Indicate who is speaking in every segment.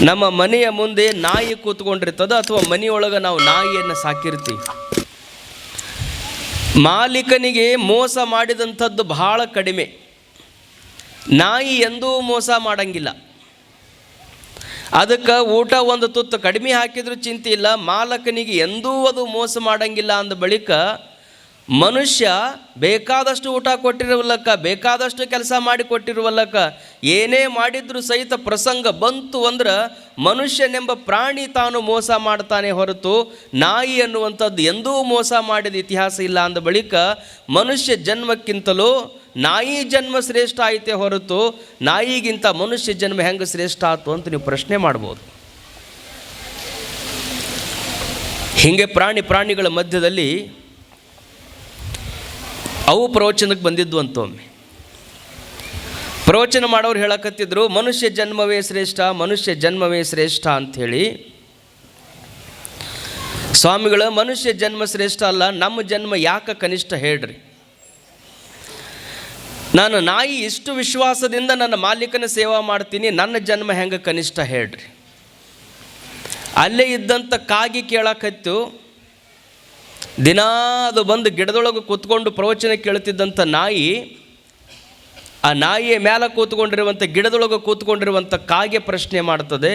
Speaker 1: ನಮ್ಮ ಮನೆಯ ಮುಂದೆ ನಾಯಿ ಕೂತ್ಕೊಂಡಿರ್ತದ ಅಥವಾ ಮನೆಯೊಳಗೆ ನಾವು ನಾಯಿಯನ್ನು ಸಾಕಿರ್ತೀವಿ? ಮಾಲೀಕನಿಗೆ ಮೋಸ ಮಾಡಿದಂಥದ್ದು ಬಹಳ ಕಡಿಮೆ. ನಾಯಿ ಎಂದೂ ಮೋಸ ಮಾಡಂಗಿಲ್ಲ. ಅದಕ್ಕೆ ಊಟ ಒಂದು ತುತ್ತು ಕಡಿಮೆ ಹಾಕಿದ್ರೂ ಚಿಂತೆ ಇಲ್ಲ, ಮಾಲಕನಿಗೆ ಎಂದೂ ಅದು ಮೋಸ ಮಾಡಂಗಿಲ್ಲ ಅಂದ ಬಳಿಕ ಮನುಷ್ಯ ಬೇಕಾದಷ್ಟು ಊಟ ಕೊಟ್ಟಿರುವಲ್ಲಕ್ಕ, ಬೇಕಾದಷ್ಟು ಕೆಲಸ ಮಾಡಿ ಕೊಟ್ಟಿರುವಲ್ಲಕ್ಕ, ಏನೇ ಮಾಡಿದ್ರೂ ಸಹಿತ ಪ್ರಸಂಗ ಬಂತು ಅಂದ್ರೆ ಮನುಷ್ಯನೆಂಬ ಪ್ರಾಣಿ ತಾನು ಮೋಸ ಮಾಡ್ತಾನೆ ಹೊರತು ನಾಯಿ ಅನ್ನುವಂಥದ್ದು ಎಂದೂ ಮೋಸ ಮಾಡಿದ ಇತಿಹಾಸ ಇಲ್ಲ ಅಂದ ಬಳಿಕ ಮನುಷ್ಯ ಜನ್ಮಕ್ಕಿಂತಲೂ ನಾಯಿ ಜನ್ಮ ಶ್ರೇಷ್ಠ ಐತೆ ಹೊರತು ನಾಯಿಗಿಂತ ಮನುಷ್ಯ ಜನ್ಮ ಹೆಂಗೆ ಶ್ರೇಷ್ಠ ಆಯ್ತು ಅಂತ ನೀವು ಪ್ರಶ್ನೆ ಮಾಡ್ಬೋದು. ಹೀಗೆ ಪ್ರಾಣಿ ಪ್ರಾಣಿಗಳ ಮಧ್ಯದಲ್ಲಿ ಅವು ಪ್ರವಚನಕ್ಕೆ ಬಂದಿದ್ದು ಅಂತ ಒಮ್ಮೆ ಪ್ರವಚನ ಮಾಡೋರು ಹೇಳಕತ್ತಿದ್ರು, ಮನುಷ್ಯ ಜನ್ಮವೇ ಶ್ರೇಷ್ಠ, ಮನುಷ್ಯ ಜನ್ಮವೇ ಶ್ರೇಷ್ಠ ಅಂಥೇಳಿ. ಸ್ವಾಮಿಗಳು, ಮನುಷ್ಯ ಜನ್ಮ ಶ್ರೇಷ್ಠ ಅಲ್ಲ, ನಮ್ಮ ಜನ್ಮ ಯಾಕೆ ಕನಿಷ್ಠ ಹೇಳ್ರಿ. ನಾನು ನಾಯಿ ಇಷ್ಟು ವಿಶ್ವಾಸದಿಂದ ನನ್ನ ಮಾಲೀಕನ ಸೇವಾ ಮಾಡ್ತೀನಿ, ನನ್ನ ಜನ್ಮ ಹೆಂಗೆ ಕನಿಷ್ಠ ಹೇಳ್ರಿ. ಅಲ್ಲೇ ಇದ್ದಂಥ ಕಾಗಿ ಕೇಳಕತ್ತು ದಿನಾ ಅದು ಬಂದು ಗಿಡದೊಳಗೆ ಕೂತ್ಕೊಂಡು ಪ್ರವಚನ ಕೇಳುತ್ತಿದ್ದಂಥ ನಾಯಿ, ಆ ನಾಯಿಯ ಮೇಲೆ ಕೂತ್ಕೊಂಡಿರುವಂಥ ಗಿಡದೊಳಗೆ ಕೂತ್ಕೊಂಡಿರುವಂಥ ಕಾಗೆ ಪ್ರಶ್ನೆ ಮಾಡ್ತದೆ,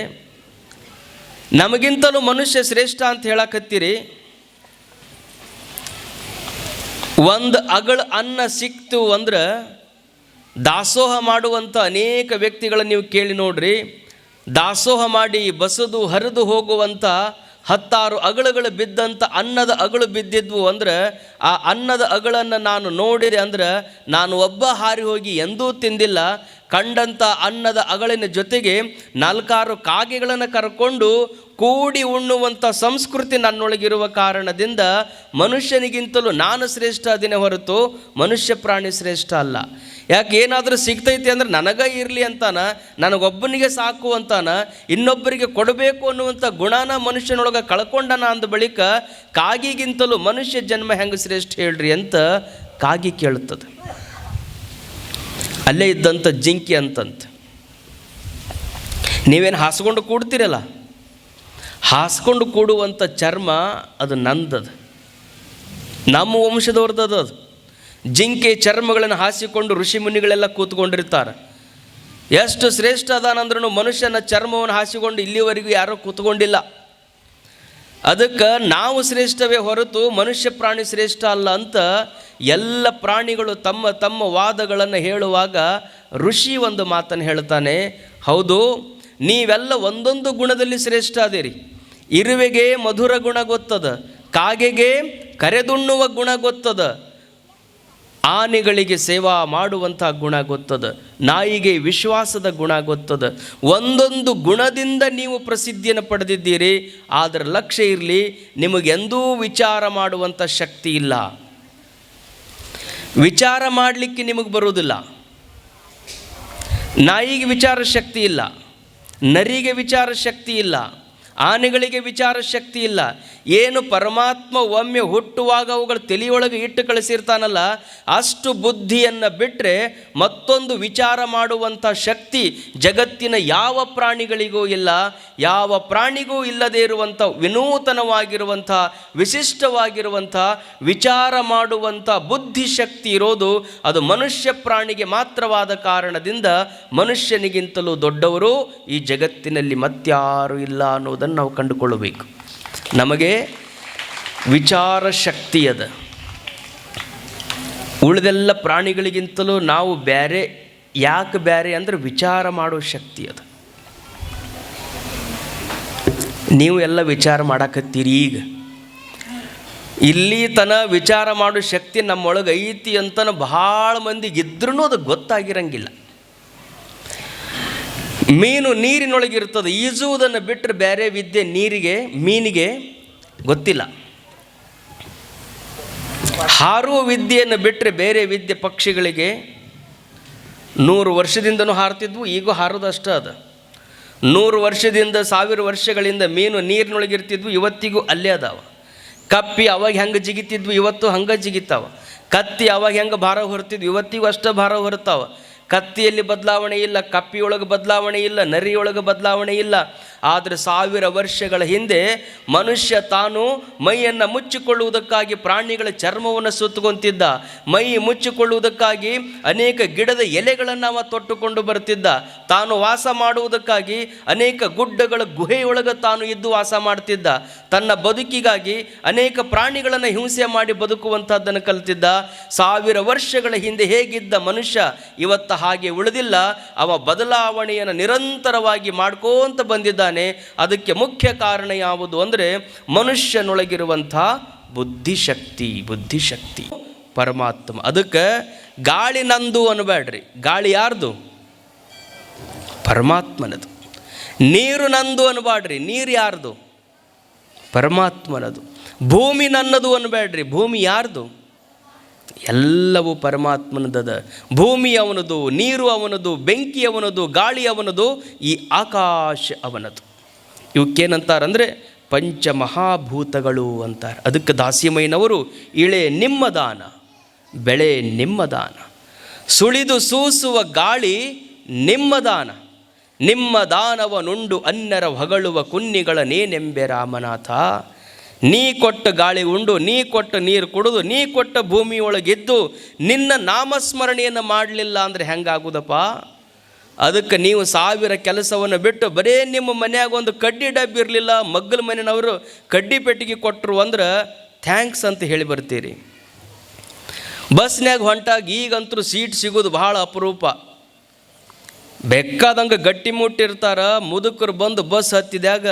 Speaker 1: ನಮಗಿಂತಲೂ ಮನುಷ್ಯ ಶ್ರೇಷ್ಠ ಅಂತ ಹೇಳಕತ್ತೀರಿ. ಒಂದು ಅಗಳ ಅನ್ನ ಸಿಕ್ತು ಅಂದ್ರೆ ದಾಸೋಹ ಮಾಡುವಂಥ ಅನೇಕ ವ್ಯಕ್ತಿಗಳನ್ನು ನೀವು ಕೇಳಿ ನೋಡ್ರಿ. ದಾಸೋಹ ಮಾಡಿ ಬಸದು ಹರಿದು ಹೋಗುವಂಥ ಹತ್ತಾರು ಅಗಳುಗಳು ಬಿದ್ದಂಥ ಅನ್ನದ ಅಗಳು ಬಿದ್ದಿದ್ವು ಅಂದ್ರೆ ಆ ಅನ್ನದ ಅಗಳನ್ನು ನಾನು ನೋಡಿದೆ ಅಂದ್ರೆ ನಾನು ಒಬ್ಬ ಹಾರಿ ಹೋಗಿ ಎಂದೂ ತಿಂದಿಲ್ಲ. ಕಂಡಂಥ ಅನ್ನದ ಅಗಳಿನ ಜೊತೆಗೆ ನಾಲ್ಕಾರು ಕಾಗೆಗಳನ್ನು ಕರ್ಕೊಂಡು ಕೂಡಿ ಉಣ್ಣುವಂಥ ಸಂಸ್ಕೃತಿ ನನ್ನೊಳಗಿರುವ ಕಾರಣದಿಂದ ಮನುಷ್ಯನಿಗಿಂತಲೂ ನಾನು ಶ್ರೇಷ್ಠ ಅದಿನೇ ಹೊರತು ಮನುಷ್ಯ ಪ್ರಾಣಿ ಶ್ರೇಷ್ಠ ಅಲ್ಲ. ಯಾಕೆ ಏನಾದರೂ ಸಿಗ್ತೈತಿ ಅಂದ್ರೆ ನನಗ ಇರಲಿ ಅಂತಾನ, ನನಗೊಬ್ಬನಿಗೆ ಸಾಕು ಅಂತಾನ, ಇನ್ನೊಬ್ಬರಿಗೆ ಕೊಡಬೇಕು ಅನ್ನುವಂಥ ಗುಣನ ಮನುಷ್ಯನೊಳಗೆ ಕಳ್ಕೊಂಡನ ಅಂದ ಬಳಿಕ ಕಾಗಿಗಿಂತಲೂ ಮನುಷ್ಯ ಜನ್ಮ ಹೆಂಗೆ ಶ್ರೇಷ್ಠ ಹೇಳ್ರಿ ಅಂತ ಕಾಗಿ ಕೇಳುತ್ತದೆ. ಅಲ್ಲೇ ಇದ್ದಂಥ ಜಿಂಕಿ ಅಂತಂತ. ನೀವೇನು ಹಾಸ್ಕೊಂಡು ಕೂಡ್ತೀರಲ್ಲ? ಹಾಸ್ಕೊಂಡು ಕೂಡುವಂಥ ಚರ್ಮ ಅದು ನಂದದು. ನಮ್ಮ ವಂಶದವ್ರದ್ದು ಅದು ಜಿಂಕೆ ಚರ್ಮಗಳನ್ನು ಹಾಸಿಕೊಂಡು ಋಷಿ ಮುನಿಗಳೆಲ್ಲ ಕೂತ್ಕೊಂಡಿರ್ತಾರೆ. ಎಷ್ಟು ಶ್ರೇಷ್ಠ ಅದಾನಂದ್ರೂ ಮನುಷ್ಯನ ಚರ್ಮವನ್ನು ಹಾಸಿಕೊಂಡು ಇಲ್ಲಿವರೆಗೂ ಯಾರೂ ಕೂತ್ಕೊಂಡಿಲ್ಲ. ಅದಕ್ಕೆ ನಾವು ಶ್ರೇಷ್ಠವೇ ಹೊರತು ಮನುಷ್ಯ ಪ್ರಾಣಿ ಶ್ರೇಷ್ಠ ಅಲ್ಲ ಅಂತ ಎಲ್ಲ ಪ್ರಾಣಿಗಳು ತಮ್ಮ ತಮ್ಮ ವಾದಗಳನ್ನು ಹೇಳುವಾಗ ಋಷಿ ಒಂದು ಮಾತನ್ನು ಹೇಳ್ತಾನೆ, ಹೌದು ನೀವೆಲ್ಲ ಒಂದೊಂದು ಗುಣದಲ್ಲಿ ಶ್ರೇಷ್ಠ ಅದಿರಿ ಇರುವೆಗೆ ಮಧುರ ಗುಣ ಗೊತ್ತದ, ಕಾಗೆಗೆ ಕರೆದುಣ್ಣುವ ಗುಣ ಗೊತ್ತದ, ಆನೆಗಳಿಗೆ ಸೇವಾ ಮಾಡುವಂಥ ಗುಣ ಗೊತ್ತದ, ನಾಯಿಗೆ ವಿಶ್ವಾಸದ ಗುಣ ಗೊತ್ತದ. ಒಂದೊಂದು ಗುಣದಿಂದ ನೀವು ಪ್ರಸಿದ್ಧಿಯನ್ನು ಪಡೆದಿದ್ದೀರಿ, ಆದರೆ ಲಕ್ಷ್ಯ ಇರಲಿ, ನಿಮಗೆಂದೂ ವಿಚಾರ ಮಾಡುವಂಥ ಶಕ್ತಿ ಇಲ್ಲ. ವಿಚಾರ ಮಾಡಲಿಕ್ಕೆ ನಿಮಗೆ ಬರುವುದಿಲ್ಲ. ನಾಯಿಗೆ ವಿಚಾರ ಶಕ್ತಿ ಇಲ್ಲ. ನರಿಗೆ ವಿಚಾರ ಶಕ್ತಿ ಇಲ್ಲ. ಆನೆಗಳಿಗೆ ವಿಚಾರ ಶಕ್ತಿ ಇಲ್ಲ. ಏನು ಪರಮಾತ್ಮ ಒಮ್ಮೆ ಹುಟ್ಟುವಾಗ ಅವುಗಳು ತಲೆಯೊಳಗೆ ಇಟ್ಟು ಕಳಿಸಿರ್ತಾನಲ್ಲ, ಅಷ್ಟು ಬುದ್ಧಿಯನ್ನು ಬಿಟ್ಟರೆ ಮತ್ತೊಂದು ವಿಚಾರ ಮಾಡುವಂಥ ಶಕ್ತಿ ಜಗತ್ತಿನ ಯಾವ ಪ್ರಾಣಿಗಳಿಗೂ ಇಲ್ಲ. ಯಾವ ಪ್ರಾಣಿಗೂ ಇಲ್ಲದೇ ಇರುವಂಥ ವಿನೂತನವಾಗಿರುವಂಥ, ವಿಶಿಷ್ಟವಾಗಿರುವಂಥ, ವಿಚಾರ ಮಾಡುವಂಥ ಬುದ್ಧಿಶಕ್ತಿ ಇರೋದು ಅದು ಮನುಷ್ಯ ಪ್ರಾಣಿಗೆ ಮಾತ್ರವಾದ ಕಾರಣದಿಂದ ಮನುಷ್ಯನಿಗಿಂತಲೂ ದೊಡ್ಡವರು ಈ ಜಗತ್ತಿನಲ್ಲಿ ಮತ್ಯಾರೂ ಇಲ್ಲ ಅನ್ನೋದನ್ನು ನಾವು ಕಂಡುಕೊಳ್ಳಬೇಕು. ನಮಗೆ ವಿಚಾರ ಶಕ್ತಿ ಅದ. ಉಳಿದೆಲ್ಲ ಪ್ರಾಣಿಗಳಿಗಿಂತಲೂ ನಾವು ಬೇರೆ ಯಾಕೆ ಬೇರೆ ಅಂದ್ರೆ ವಿಚಾರ ಮಾಡೋ ಶಕ್ತಿ ಅದು. ನೀವು ಎಲ್ಲ ವಿಚಾರ ಮಾಡಾಕತ್ತೀರಿ ಈಗ. ಇಲ್ಲಿ ತನ ವಿಚಾರ ಮಾಡೋ ಶಕ್ತಿ ನಮ್ಮೊಳಗೆ ಐತಿ ಅಂತನ ಭಾಳ ಮಂದಿಗಿದ್ರೂ ಅದು ಗೊತ್ತಾಗಿರಂಗಿಲ್ಲ. ಮೀನು ನೀರಿನೊಳಗಿರ್ತದೆ ಈಜುವುದನ್ನು ಬಿಟ್ಟರೆ ಬೇರೆ ವಿದ್ಯೆ ನೀರಿಗೆ, ಮೀನಿಗೆ ಗೊತ್ತಿಲ್ಲ. ಹಾರುವ ವಿದ್ಯೆಯನ್ನು ಬಿಟ್ಟರೆ ಬೇರೆ ವಿದ್ಯೆ ಪಕ್ಷಿಗಳಿಗೆ ನೂರು ವರ್ಷದಿಂದನೂ ಹಾರ್ತಿದ್ವು, ಈಗೂ ಹಾರೋದಷ್ಟೇ ಅದ. ನೂರು ವರ್ಷದಿಂದ, ಸಾವಿರ ವರ್ಷಗಳಿಂದ ಮೀನು ನೀರಿನೊಳಗಿರ್ತಿದ್ವು ಇವತ್ತಿಗೂ ಅಲ್ಲೇ ಅದಾವ. ಕಪ್ಪಿ ಅವಾಗ ಹೆಂಗೆ ಜಿಗಿತಿದ್ವು, ಇವತ್ತು ಹಂಗೆ ಜಿಗಿತಾವ. ಕತ್ತಿ ಅವಾಗ ಹೆಂಗೆ ಭಾರ ಹೊರ್ತಿದ್ವು, ಇವತ್ತಿಗೂ ಅಷ್ಟೇ ಭಾರ ಹೊರ್ತಾವ. ಕತ್ತಿಯಲ್ಲಿ ಬದಲಾವಣೆ ಇಲ್ಲ, ಕಪ್ಪಿಯೊಳಗೆ ಬದಲಾವಣೆ ಇಲ್ಲ, ನರಿಯೊಳಗೆ ಬದಲಾವಣೆ ಇಲ್ಲ. ಆದರೆ ಸಾವಿರ ವರ್ಷಗಳ ಹಿಂದೆ ಮನುಷ್ಯ ತಾನು ಮೈಯನ್ನು ಮುಚ್ಚಿಕೊಳ್ಳುವುದಕ್ಕಾಗಿ ಪ್ರಾಣಿಗಳ ಚರ್ಮವನ್ನು ಸುತ್ತುಕೊಂತಿದ್ದ. ಮೈ ಮುಚ್ಚಿಕೊಳ್ಳುವುದಕ್ಕಾಗಿ ಅನೇಕ ಗಿಡದ ಎಲೆಗಳನ್ನು ಅವ ತೊಟ್ಟುಕೊಂಡು ಬರ್ತಿದ್ದ. ತಾನು ವಾಸ ಮಾಡುವುದಕ್ಕಾಗಿ ಅನೇಕ ಗುಡ್ಡಗಳ ಗುಹೆಯೊಳಗೆ ತಾನು ಇದ್ದು ವಾಸ ಮಾಡ್ತಿದ್ದ. ತನ್ನ ಬದುಕಿಗಾಗಿ ಅನೇಕ ಪ್ರಾಣಿಗಳನ್ನು ಹಿಂಸೆ ಮಾಡಿ ಬದುಕುವಂಥದ್ದನ್ನು ಕಲಿತಿದ್ದ. ಸಾವಿರ ವರ್ಷಗಳ ಹಿಂದೆ ಹೇಗಿದ್ದ ಮನುಷ್ಯ, ಇವತ್ತು ಹಾಗೆ ಉಳಿದಿಲ್ಲ, ಅವ ಬದಲಾವಣೆಯನ್ನು ನಿರಂತರವಾಗಿ ಮಾಡ್ಕೋಂತ ಬಂದಿದ್ದಾನೆ. ಅದಕ್ಕೆ ಮುಖ್ಯ ಕಾರಣ ಯಾವುದು ಅಂದರೆ ಮನುಷ್ಯನೊಳಗಿರುವಂಥ ಬುದ್ಧಿಶಕ್ತಿ ಬುದ್ಧಿಶಕ್ತಿ. ಪರಮಾತ್ಮ. ಅದಕ್ಕೆ ಗಾಳಿ ನಂದು ಅನ್ಬೇಡ್ರಿ ಗಾಳಿ ಯಾರ್ದು? ಪರಮಾತ್ಮನದು. ನೀರು ನಂದು ಅನ್ಬಾಡ್ರಿ ನೀರು ಯಾರ್ದು? ಪರಮಾತ್ಮನದು. ಭೂಮಿ ನನ್ನದು ಅನ್ಬೇಡ್ರಿ ಭೂಮಿ ಯಾರ್ದು? ಎಲ್ಲವೂ ಪರಮಾತ್ಮನದದ. ಭೂಮಿ ಅವನದು, ನೀರು ಅವನದು, ಬೆಂಕಿ ಅವನದು, ಗಾಳಿ ಅವನದು, ಈ ಆಕಾಶ ಅವನದು. ಇವಕ್ಕೇನಂತಾರಂದರೆ ಪಂಚಮಹಾಭೂತಗಳು ಅಂತಾರೆ. ಅದಕ್ಕೆ ದಾಸ್ಯಮಯ್ಯನವರು ಇಳೆ ನಿಮ್ಮ ದಾನ, ಬೆಳೆ ನಿಮ್ಮ ದಾನ. ಸುಳಿದು ಸೂಸುವ ಗಾಳಿ ನಿಮ್ಮ ದಾನ. ನಿಮ್ಮ ದಾನವನುಂಡು ಅನ್ನರ ಹೊಗಳುವ ಕುನ್ನಿಗಳ ನೇನೆಂಬೆ ರಾಮನಾಥ. ನೀ ಕೊಟ್ಟು ಗಾಳಿ ಉಂಡು, ನೀ ಕೊಟ್ಟು ನೀರು ಕುಡಿದು, ನೀ ಕೊಟ್ಟ ಭೂಮಿಯೊಳಗಿದ್ದು ನಿನ್ನ ನಾಮಸ್ಮರಣೆಯನ್ನು ಮಾಡಲಿಲ್ಲ ಅಂದರೆ ಹೆಂಗಾಗುದಪ್ಪ? ಅದಕ್ಕೆ ನೀವು ಸಾವಿರ ಕೆಲಸವನ್ನು ಬಿಟ್ಟು ಬರೇ ನಿಮ್ಮ ಮನೆಯಾಗ ಒಂದು ಕಡ್ಡಿ ಡಬ್ಬಿ ಇರಲಿಲ್ಲ, ಮಗ್ಗಲ ಮನೆಯವರು ಕಡ್ಡಿ ಪೆಟ್ಟಿಗೆ ಕೊಟ್ಟರು ಅಂದ್ರೆ ಥ್ಯಾಂಕ್ಸ್ ಅಂತ ಹೇಳಿ ಬರ್ತೀರಿ. ಬಸ್ನ್ಯಾಗ ಹೊಂಟಾಗ ಈಗಂತೂ ಸೀಟ್ ಸಿಗೋದು ಭಾಳ ಅಪರೂಪ. ಬೇಕಾದಂಗೆ ಗಟ್ಟಿ ಮುಟ್ಟಿರ್ತಾರ ಮುದುಕರು ಬಂದು ಬಸ್ ಹತ್ತಿದಾಗ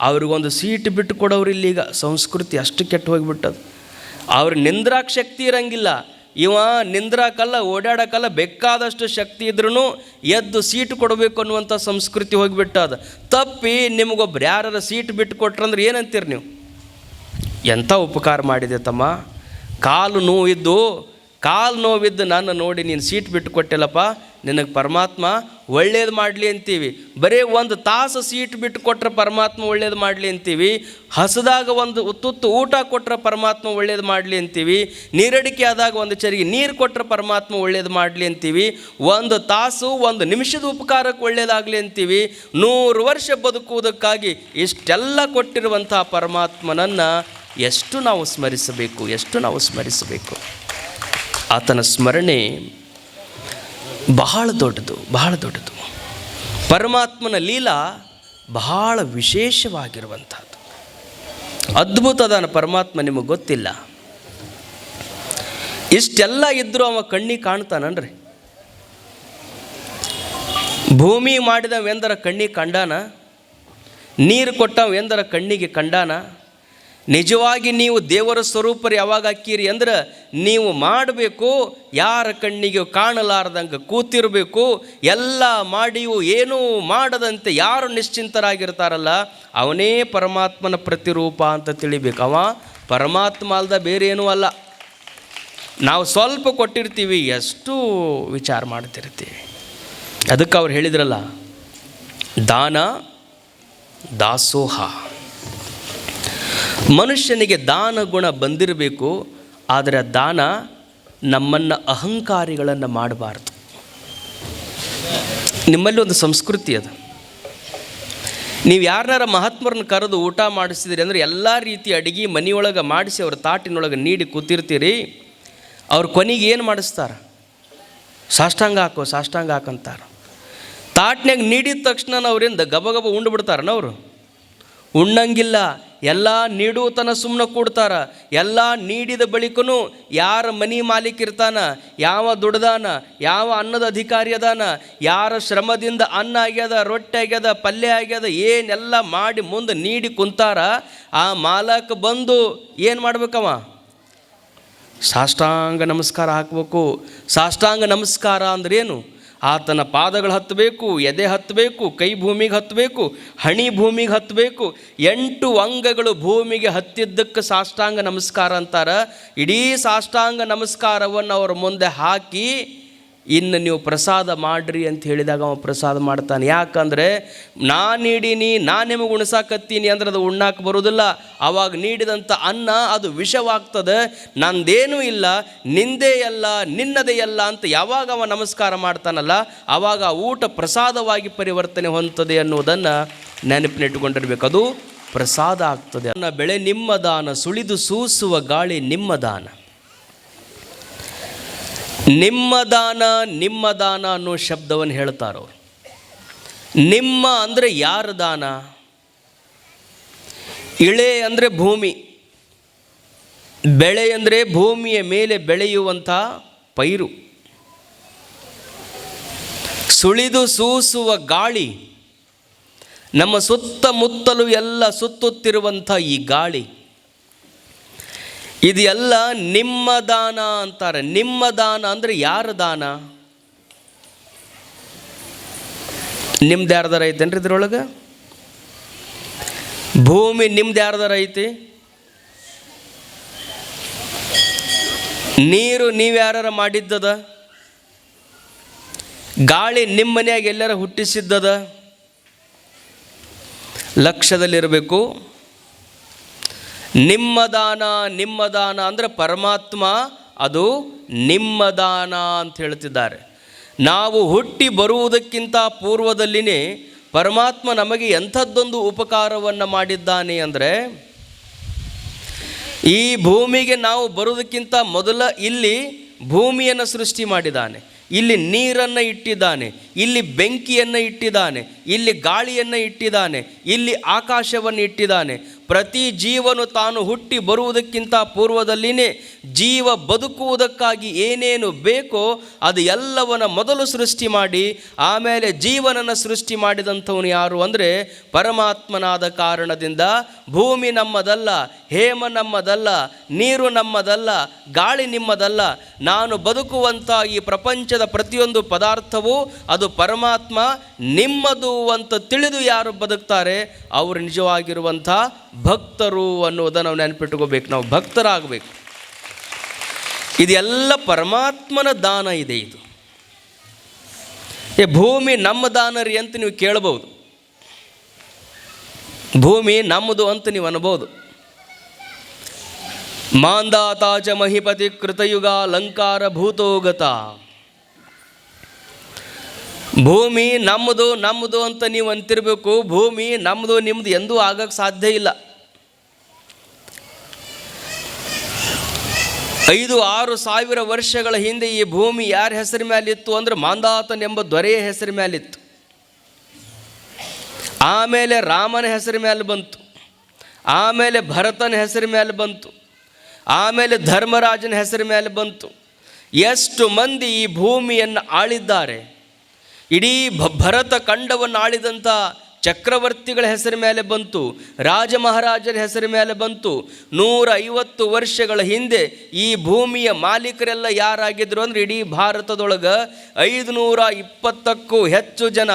Speaker 1: ಅವ್ರಿಗೊಂದು ಸೀಟ್ ಬಿಟ್ಟು ಕೊಡೋರು ಇಲ್ಲೀಗ ಸಂಸ್ಕೃತಿ ಅಷ್ಟು ಕೆಟ್ಟು ಹೋಗಿಬಿಟ್ಟದು ಅವ್ರ ನಿಂದ್ರಾಕ್ ಶಕ್ತಿ ಇರಂಗಿಲ್ಲ. ಇವ ನಿಂದ್ರಾಕಲ್ಲ ಓಡಾಡೋಕ್ಕಲ್ಲ ಬೇಕಾದಷ್ಟು ಶಕ್ತಿ ಇದ್ರೂ ಎದ್ದು ಸೀಟ್ ಕೊಡಬೇಕು ಅನ್ನುವಂಥ ಸಂಸ್ಕೃತಿ ಹೋಗಿಬಿಟ್ಟದ. ತಪ್ಪಿ ನಿಮಗೊಬ್ರು ಯಾರ ಸೀಟ್ ಬಿಟ್ಟು ಕೊಟ್ರಂದ್ರೆ ಏನಂತೀರಿ ನೀವು? ಎಂಥ ಉಪಕಾರ ಮಾಡಿದೆ ತಮ್ಮ? ಕಾಲು ನೋವಿದ್ದು ಕಾಲು ನೋವಿದ್ದು ನನ್ನ ನೋಡಿ ನೀನು ಸೀಟ್ ಬಿಟ್ಟು ಕೊಟ್ಟಿಲ್ಲಪ್ಪ. ನಿನಗೆ ಪರಮಾತ್ಮ ಒಳ್ಳೇದು ಮಾಡಲಿ ಅಂತೀವಿ. ಬರೀ ಒಂದು ತಾಸು ಸೀಟ್ ಬಿಟ್ಟು ಕೊಟ್ಟರೆ ಪರಮಾತ್ಮ ಒಳ್ಳೇದು ಮಾಡಲಿ ಅಂತೀವಿ. ಹಸದಾಗ ಒಂದು ಉತ್ತುತ್ತು ಊಟ ಕೊಟ್ಟರೆ ಪರಮಾತ್ಮ ಒಳ್ಳೇದು ಮಾಡಲಿ ಅಂತೀವಿ. ನೀರಡಿಕೆ ಆದಾಗ ಒಂದು ಚರಿಗೆ ನೀರು ಕೊಟ್ಟರೆ ಪರಮಾತ್ಮ ಒಳ್ಳೇದು ಮಾಡಲಿ ಅಂತೀವಿ. ಒಂದು ತಾಸು, ಒಂದು ನಿಮಿಷದ ಉಪಕಾರಕ್ಕೆ ಒಳ್ಳೇದಾಗಲಿ ಅಂತೀವಿ. ನೂರು ವರ್ಷ ಬದುಕುವುದಕ್ಕಾಗಿ ಇಷ್ಟೆಲ್ಲ ಕೊಟ್ಟಿರುವಂಥ ಪರಮಾತ್ಮನನ್ನು ಎಷ್ಟು ನಾವು ಸ್ಮರಿಸಬೇಕು, ಎಷ್ಟು ನಾವು ಸ್ಮರಿಸಬೇಕು. ಆತನ ಸ್ಮರಣೆ ಬಹಳ ದೊಡ್ಡದು ಬಹಳ ದೊಡ್ಡದು. ಪರಮಾತ್ಮನ ಲೀಲಾ ಬಹಳ ವಿಶೇಷವಾಗಿರುವಂಥದ್ದು. ಅದ್ಭುತದಾನ ಪರಮಾತ್ಮ ನಿಮಗೆ ಗೊತ್ತಿಲ್ಲ. ಇಷ್ಟೆಲ್ಲ ಇದ್ದರೂ ಅವ ಕಣ್ಣಿಗೆ ಕಾಣ್ತಾನನ್ರಿ. ಭೂಮಿ ಮಾಡಿದವೆಂದರ ಕಣ್ಣಿಗೆ ಕಂಡಾನ? ನೀರು ಕೊಟ್ಟವ ಎಂದರ ಕಣ್ಣಿಗೆ ಕಂಡಾನ? ನಿಜವಾಗಿ ನೀವು ದೇವರ ಸ್ವರೂಪರು ಯಾವಾಗ ಹಾಕೀರಿ ಅಂದ್ರೆ ನೀವು ಮಾಡಬೇಕು, ಯಾರ ಕಣ್ಣಿಗೆ ಕಾಣಲಾರ್ದಂಗೆ ಕೂತಿರಬೇಕು, ಎಲ್ಲ ಮಾಡಿಯೂ ಏನೂ ಮಾಡದಂತೆ ಯಾರು ನಿಶ್ಚಿಂತರಾಗಿರ್ತಾರಲ್ಲ, ಅವನೇ ಪರಮಾತ್ಮನ ಪ್ರತಿರೂಪ ಅಂತ ತಿಳಿಬೇಕು. ಅವ ಪರಮಾತ್ಮ ಅಲ್ದ ಬೇರೆ ಏನೂ ಅಲ್ಲ. ನಾವು ಸ್ವಲ್ಪ ಕೊಟ್ಟಿರ್ತೀವಿ, ಎಷ್ಟು ವಿಚಾರ ಮಾಡ್ತಿರ್ತೀವಿ. ಅದಕ್ಕೆ ಅವ್ರು ಹೇಳಿದ್ರಲ್ಲ, ದಾನ ದಾಸೋಹ. ಮನುಷ್ಯನಿಗೆ ದಾನ ಗುಣ ಬಂದಿರಬೇಕು, ಆದರೆ ದಾನ ನಮ್ಮನ್ನು ಅಹಂಕಾರಿಗಳನ್ನು ಮಾಡಬಾರ್ದು. ನಿಮ್ಮಲ್ಲಿ ಒಂದು ಸಂಸ್ಕೃತಿ ಅದು. ನೀವು ಯಾರನ್ನಾರ ಮಹಾತ್ಮರನ್ನ ಕರೆದು ಊಟ ಮಾಡಿಸಿದ್ರಿ ಅಂದರೆ ಎಲ್ಲ ರೀತಿ ಅಡುಗೆ ಮನೆಯೊಳಗೆ ಮಾಡಿಸಿ ಅವ್ರ ತಾಟಿನೊಳಗೆ ನೀಡಿ ಕೂತಿರ್ತೀರಿ, ಅವ್ರ ಕೊನೆಗೆ ಏನು ಮಾಡಿಸ್ತಾರೆ? ಸಾಷ್ಟಾಂಗ ಹಾಕೋ, ಸಾಷ್ಟಾಂಗ ಹಾಕಂತಾರೆ. ತಾಟ್ನ್ಯಾಗ ನೀಡಿದ ತಕ್ಷಣ ಅವರಿಂದ ಗಬ ಗಬ ಉಂಡು ಬಿಡ್ತಾರನ ಅವರು? ಉಣ್ಣಂಗಿಲ್ಲ. ಎಲ್ಲ ನೀಡುವತನ ಸುಮ್ಮನೆ ಕೊಡ್ತಾರ. ಎಲ್ಲ ನೀಡಿದ ಬಳಿಕನು ಯಾರ ಮನಿ ಮಾಲೀಕ ಇರ್ತಾನ? ಯಾವ ದುಡ್ದಾನ? ಯಾವ ಅನ್ನದ ಅಧಿಕಾರಿ ಅದಾನ? ಯಾರ ಶ್ರಮದಿಂದ ಅನ್ನ ಆಗ್ಯದ, ರೊಟ್ಟಿ ಆಗ್ಯದ, ಪಲ್ಯ ಆಗ್ಯದ, ಏನೆಲ್ಲ ಮಾಡಿ ಮುಂದೆ ನೀಡಿ ಕುಂತಾರ, ಆ ಮಾಲಕ ಬಂದು ಏನು ಮಾಡ್ಬೇಕವ? ಸಾಷ್ಟಾಂಗ ನಮಸ್ಕಾರ ಹಾಕಬೇಕು. ಸಾಷ್ಟಾಂಗ ನಮಸ್ಕಾರ ಅಂದ್ರೇನು ಆತನ ಪಾದಗಳು ಹತ್ತಬೇಕು, ಎದೆ ಹತ್ತಬೇಕು, ಕೈ ಭೂಮಿಗೆ ಹತ್ತಬೇಕು, ಹಣಿ ಭೂಮಿಗೆ ಹತ್ತಬೇಕು, ಎಂಟು ಅಂಗಗಳು ಭೂಮಿಗೆ ಹತ್ತಿದ್ದಕ್ಕೆ ಸಾಷ್ಟಾಂಗ ನಮಸ್ಕಾರ ಅಂತಾರೆ. ಇಡೀ ಸಾಷ್ಟಾಂಗ ನಮಸ್ಕಾರವನ್ನು ಅವ್ರ ಮುಂದೆ ಹಾಕಿ ಇನ್ನು ನೀವು ಪ್ರಸಾದ ಮಾಡ್ರಿ ಅಂತ ಹೇಳಿದಾಗ ಅವ ಪ್ರಸಾದ ಮಾಡ್ತಾನೆ. ಯಾಕಂದರೆ, ನಾ ನೀಡೀನಿ, ನಾ ನಿಮಗೆ ಉಣ್ಸಾಕತ್ತೀನಿ ಅಂದ್ರೆ ಅದು ಉಣ್ಣಾಕೆ ಬರೋದಿಲ್ಲ. ಅವಾಗ ನೀಡಿದಂಥ ಅನ್ನ ಅದು ವಿಷವಾಗ್ತದೆ. ನಂದೇನೂ ಇಲ್ಲ, ನಿಂದೇ ಅಲ್ಲ ನಿನ್ನದೇ ಅಲ್ಲ ಅಂತ ಯಾವಾಗ ಅವ ನಮಸ್ಕಾರ ಮಾಡ್ತಾನಲ್ಲ ಆವಾಗ ಊಟ ಪ್ರಸಾದವಾಗಿ ಪರಿವರ್ತನೆ ಹೊಂದ್ತದೆ ಅನ್ನೋದನ್ನು ನೆನಪಿನಿಟ್ಟುಕೊಂಡಿರಬೇಕು. ಅದು ಪ್ರಸಾದ ಆಗ್ತದೆ. ಬೆಳೆ ನಿಮ್ಮ ದಾನ, ಸುಳಿದು ಸೂಸುವ ಗಾಳಿ ನಿಮ್ಮ ದಾನ. ನಿಮ್ಮ ದಾನ ನಿಮ್ಮ ದಾನ ಅನ್ನೋ ಶಬ್ದವನ್ನು ಹೇಳ್ತಾರವ್ರು ನಿಮ್ಮ ಅಂದರೆ ಯಾರ ದಾನ? ಇಳೆ ಅಂದರೆ ಭೂಮಿ, ಬೆಳೆ ಅಂದರೆ ಭೂಮಿಯ ಮೇಲೆ ಬೆಳೆಯುವಂಥ ಪೈರು. ಸುಳಿದು ಸೂಸುವ ಗಾಳಿ, ನಮ್ಮ ಸುತ್ತಮುತ್ತಲು ಎಲ್ಲ ಸುತ್ತುತ್ತಿರುವಂಥ ಈ ಗಾಳಿ. ಇದೆಲ್ಲ ನಿಮ್ಮ ದಾನ ಅಂತಾರೆ. ನಿಮ್ಮ ದಾನ ಅಂದರೆ ಯಾರ ದಾನ? ನಿಮ್ದು ಯಾರ್ದಾರ ಐತೇನ್ರಿ ಇದ್ರೊಳಗೆ? ಭೂಮಿ ನಿಮ್ದು ಯಾರ್ದಾರ ಐತಿ? ನೀರು ನೀವು ಯಾರ ಮಾಡಿದ್ದದ? ಗಾಳಿ ನಿಮ್ಮ ಮನ್ಯಾಗ ಎಲ್ಲರ ಹುಟ್ಟಿಸಿದ್ದದ? ಲಕ್ಷ್ಯದಲ್ಲಿರಬೇಕು ನಿಮ್ಮ ದಾನ ನಿಮ್ಮ ದಾನ ಅಂದರೆ ಪರಮಾತ್ಮ ಅದು ನಿಮ್ಮ ದಾನ ಅಂತ ಹೇಳ್ತಿದ್ದಾರೆ. ನಾವು ಹುಟ್ಟಿ ಬರುವುದಕ್ಕಿಂತ ಪೂರ್ವದಲ್ಲಿನೇ ಪರಮಾತ್ಮ ನಮಗೆ ಎಂಥದ್ದೊಂದು ಉಪಕಾರವನ್ನು ಮಾಡಿದ್ದಾನೆ ಅಂದರೆ, ಈ ಭೂಮಿಗೆ ನಾವು ಬರುವುದಕ್ಕಿಂತ ಮೊದಲ ಇಲ್ಲಿ ಭೂಮಿಯನ್ನು ಸೃಷ್ಟಿ ಮಾಡಿದ್ದಾನೆ. ಇಲ್ಲಿ ನೀರನ್ನು ಇಟ್ಟಿದ್ದಾನೆ, ಇಲ್ಲಿ ಬೆಂಕಿಯನ್ನು ಇಟ್ಟಿದ್ದಾನೆ, ಇಲ್ಲಿ ಗಾಳಿಯನ್ನು ಇಟ್ಟಿದ್ದಾನೆ, ಇಲ್ಲಿ ಆಕಾಶವನ್ನು ಇಟ್ಟಿದ್ದಾನೆ. ಪ್ರತಿ ಜೀವನು ತಾನು ಹುಟ್ಟಿ ಬರುವುದಕ್ಕಿಂತ ಪೂರ್ವದಲ್ಲಿನೇ ಜೀವ ಬದುಕುವುದಕ್ಕಾಗಿ ಏನೇನು ಬೇಕೋ ಅದು ಎಲ್ಲವನ ಮೊದಲು ಸೃಷ್ಟಿ ಮಾಡಿ, ಆಮೇಲೆ ಜೀವನನ ಸೃಷ್ಟಿ ಮಾಡಿದಂಥವನು ಯಾರು ಅಂದರೆ ಪರಮಾತ್ಮನಾದ ಕಾರಣದಿಂದ ಭೂಮಿ ನಮ್ಮದಲ್ಲ, ಹೇಮ ನಮ್ಮದಲ್ಲ, ನೀರು ನಮ್ಮದಲ್ಲ, ಗಾಳಿ ನಿಮ್ಮದಲ್ಲ. ನಾನು ಬದುಕುವಂಥ ಈ ಪ್ರಪಂಚದ ಪ್ರತಿಯೊಂದು ಪದಾರ್ಥವೂ ಅದು ಪರಮಾತ್ಮ ನಿಮ್ಮದು ಅಂತ ತಿಳಿದು ಯಾರು ಬದುಕ್ತಾರೆ? ಅವರು ನಿಜವಾಗಿರುವಂಥ ಭಕ್ತರು ಅನ್ನೋದನ್ನು ನಾವು ನೆನಪಿಟ್ಕೋಬೇಕು. ನಾವು ಭಕ್ತರಾಗಬೇಕು. ಇದೆಲ್ಲ ಪರಮಾತ್ಮನ ದಾನ ಇದೆ ಇದು. ಏ, ಭೂಮಿ ನಮ್ಮ ದಾನ ರೀ ಅಂತ ನೀವು ಕೇಳಬಹುದು ಭೂಮಿ ನಮ್ಮದು ಅಂತ ನೀವು ಅನ್ಬೋದು. ಮಾಂದಾತಾಚ ಮಹಿಪತಿ ಕೃತಯುಗ ಅಲಂಕಾರ ಭೂತೋಗತ. ಭೂಮಿ ನಮ್ಮದು ನಮ್ಮದು ಅಂತ ನೀವು ಅಂತಿರಬೇಕು. ಭೂಮಿ ನಮ್ಮದು, ನಿಮ್ಮದು ಎಂದೂ ಆಗಕ್ಕೆ ಸಾಧ್ಯ ಇಲ್ಲ. ಐದು, ಆರು ಸಾವಿರ ವರ್ಷಗಳ ಹಿಂದೆ ಈ ಭೂಮಿ ಯಾರ ಹೆಸರು ಮೇಲಿತ್ತು ಅಂದ್ರೆ ಮಾಂದಾತನೆಂಬ ದೊರೆಯ ಹೆಸರು ಮೇಲಿತ್ತು ಆಮೇಲೆ ರಾಮನ ಹೆಸರು ಮೇಲೆ ಬಂತು. ಆಮೇಲೆ ಭರತನ ಹೆಸರು ಮೇಲೆ ಬಂತು. ಆಮೇಲೆ ಧರ್ಮರಾಜನ ಹೆಸರು ಮೇಲೆ ಬಂತು. ಎಷ್ಟು ಮಂದಿ ಈ ಭೂಮಿಯನ್ನು ಆಳಿದ್ದಾರೆ? ಇಡೀ ಭರತ ಆಳಿದಂಥ ಚಕ್ರವರ್ತಿಗಳ ಹೆಸರು ಮೇಲೆ ಬಂತು, ರಾಜ ಮಹಾರಾಜರ ಹೆಸರು ಮೇಲೆ ಬಂತು. ನೂರ ಐವತ್ತು ವರ್ಷಗಳ ಹಿಂದೆ ಈ ಭೂಮಿಯ ಮಾಲೀಕರೆಲ್ಲ ಯಾರಾಗಿದ್ರು ಅಂದ್ರೆ ಇಡೀ ಭಾರತದೊಳಗೆ ಐದು ನೂರ ಇಪ್ಪತ್ತಕ್ಕೂ ಹೆಚ್ಚು ಜನ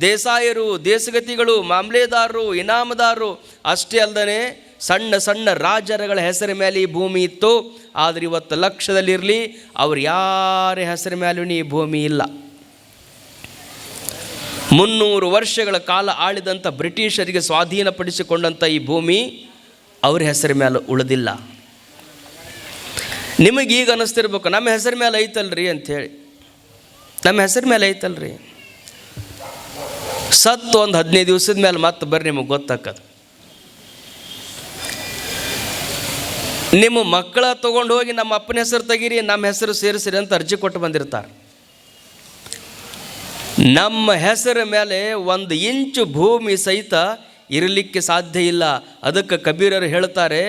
Speaker 1: ದೇಸಾಯರು ದೇಸಗತಿಗಳು ಮಾಮ್ಲೆದಾರರು, ಇನಾಮದಾರರು. ಅಷ್ಟೇ ಅಲ್ಲದೆ ಸಣ್ಣ ಸಣ್ಣ ರಾಜರಗಳ ಹೆಸರ ಮೇಲೆ ಈ ಭೂಮಿ ಇತ್ತು. ಆದರೆ ಇವತ್ತು ಲಕ್ಷದಲ್ಲಿರಲಿ, ಅವ್ರು ಯಾರ ಹೆಸರ ಮೇಲೂ ಈ ಭೂಮಿ ಇಲ್ಲ. ಮುನ್ನೂರು ವರ್ಷಗಳ ಕಾಲ ಆಳಿದಂಥ ಬ್ರಿಟಿಷರಿಗೆ ಸ್ವಾಧೀನಪಡಿಸಿಕೊಂಡಂಥ ಈ ಭೂಮಿ ಅವ್ರ ಹೆಸರು ಮೇಲೆ ಉಳಿದಿಲ್ಲ. ನಿಮಗೀಗ ಅನ್ನಿಸ್ತಿರ್ಬೇಕು ನಮ್ಮ ಹೆಸರು ಮೇಲೆ ಐತಲ್ರಿ ಅಂಥೇಳಿ. ನಮ್ಮ ಹೆಸರು ಮೇಲೆ ಐತಲ್ರಿ. ಸತ್ತು ಒಂದು ಹದಿನೈದು ದಿವಸದ ಮೇಲೆ ಮತ್ತೆ ಬರ್ರಿ ನಿಮಗೆ ಗೊತ್ತಾಕದು. ನಿಮ್ಮ ಮಕ್ಕಳ ತೊಗೊಂಡು ಹೋಗಿ ನಮ್ಮ ಅಪ್ಪನ ಹೆಸರು ತೆಗೀರಿ, ನಮ್ಮ ಹೆಸರು ಸೇರಿಸಿರಿ ಅಂತ ಅರ್ಜಿ ಕೊಟ್ಟು ಬಂದಿರ್ತಾರೆ. ನಮ್ಮ ಹೆಸರ ಮೇಲೆ ಒಂದು ಇಂಚು ಭೂಮಿ ಸಹಿತ ಇರಲಿಕ್ಕೆ ಸಾಧ್ಯ ಇಲ್ಲ. ಅದಕ್ಕೆ ಕಬೀರರು ಹೇಳ್ತಾರೆ,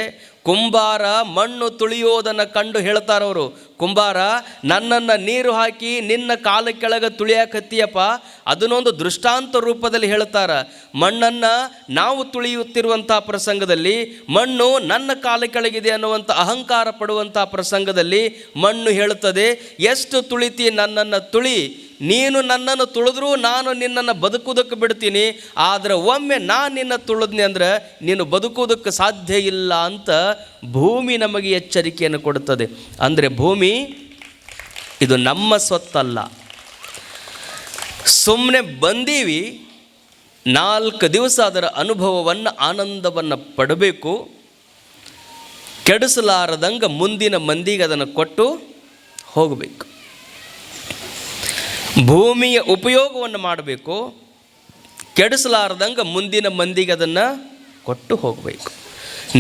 Speaker 1: ಕುಂಬಾರ ಮಣ್ಣು ತುಳಿಯೋದನ್ನು ಕಂಡು ಹೇಳ್ತಾರವರು ಕುಂಬಾರ, ನನ್ನನ್ನು ನೀರು ಹಾಕಿ ನಿನ್ನ ಕಾಲ ಕೆಳಗೆ ತುಳಿಯಾಕತ್ತೀಯಪ್ಪ. ಅದನ್ನೊಂದು ದೃಷ್ಟಾಂತ ರೂಪದಲ್ಲಿ ಹೇಳ್ತಾರ. ಮಣ್ಣನ್ನು ನಾವು ತುಳಿಯುತ್ತಿರುವಂಥ ಪ್ರಸಂಗದಲ್ಲಿ, ಮಣ್ಣು ನನ್ನ ಕಾಲ ಕೆಳಗಿದೆ ಅನ್ನುವಂಥ ಅಹಂಕಾರ ಪಡುವಂಥ ಪ್ರಸಂಗದಲ್ಲಿ ಮಣ್ಣು ಹೇಳುತ್ತದೆ, ಎಷ್ಟು ತುಳಿತಿ ನನ್ನನ್ನು ತುಳಿ ನೀನು ನನ್ನನ್ನು ತುಳಿದ್ರೂ ನಾನು ನಿನ್ನನ್ನು ಬದುಕುವುದಕ್ಕೆ ಬಿಡ್ತೀನಿ, ಆದರೆ ಒಮ್ಮೆ ನಾನು ನಿನ್ನ ತುಳಿದ್ನಿ ಅಂದ್ರೆ ನೀನು ಬದುಕುವುದಕ್ಕೆ ಸಾಧ್ಯ ಇಲ್ಲ ಅಂತ ಭೂಮಿ ನಮಗೆ ಎಚ್ಚರಿಕೆಯನ್ನು ಕೊಡುತ್ತದೆ. ಅಂದರೆ ಭೂಮಿ ಇದು ನಮ್ಮ ಸ್ವತ್ತಲ್ಲ. ಸುಮ್ಮನೆ ಬಂದೀವಿ, ನಾಲ್ಕು ದಿವಸ ಅದರ ಅನುಭವವನ್ನು, ಆನಂದವನ್ನು ಪಡಬೇಕು. ಕೆಡಿಸಲಾರದಂಗೆ ಮುಂದಿನ ಮಂದಿಗೆ ಅದನ್ನು ಕೊಟ್ಟು ಹೋಗಬೇಕು. ಭೂಮಿಯ ಉಪಯೋಗವನ್ನು ಮಾಡಬೇಕು, ಕೆಡಿಸಲಾರ್ದಂಗೆ ಮುಂದಿನ ಮಂದಿಗೆ ಅದನ್ನು ಕೊಟ್ಟು ಹೋಗಬೇಕು.